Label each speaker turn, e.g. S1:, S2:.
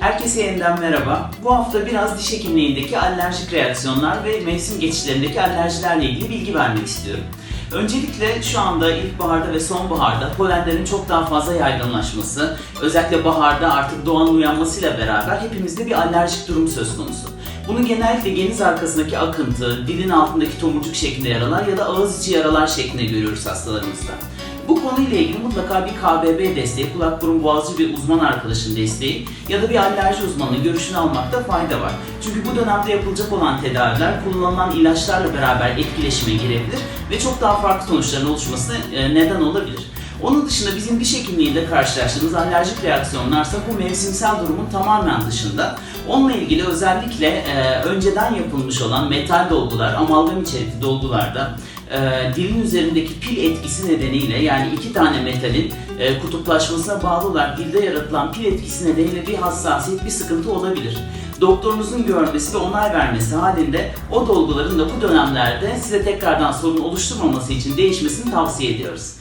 S1: Herkese yeniden merhaba. Bu hafta biraz diş hekimliğindeki alerjik reaksiyonlar ve mevsim geçişlerindeki alerjilerle ilgili bilgi vermek istiyorum. Öncelikle şu anda ilkbaharda ve sonbaharda polenlerin çok daha fazla yaygınlaşması, özellikle baharda artık doğanın uyanmasıyla beraber hepimizde bir alerjik durum söz konusu. Bunu genellikle geniz arkasındaki akıntı, dilin altındaki tomurcuk şeklinde yaralar ya da ağız içi yaralar şeklinde görüyoruz hastalarımızda. Bu konuyla ilgili mutlaka bir KBB desteği, kulak burun boğazcı bir uzman arkadaşın desteği ya da bir alerji uzmanının görüşünü almakta fayda var. Çünkü bu dönemde yapılacak olan tedaviler kullanılan ilaçlarla beraber etkileşime girebilir ve çok daha farklı sonuçların oluşmasına e, neden olabilir. Onun dışında bizim diş hekimliğinde karşılaştığımız alerjik reaksiyonlarsa bu mevsimsel durumun tamamen dışında. Onunla ilgili özellikle e, önceden yapılmış olan metal dolgular, amalgam içerikli dolgularda e, dilin üzerindeki pil etkisi nedeniyle yani iki tane metalin e, kutuplaşmasına bağlı olarak dilde yaratılan pil etkisi nedeniyle bir hassasiyet, bir sıkıntı olabilir. Doktorunuzun görmesi ve onay vermesi halinde o dolguların da bu dönemlerde size tekrardan sorun oluşturmaması için değişmesini tavsiye ediyoruz.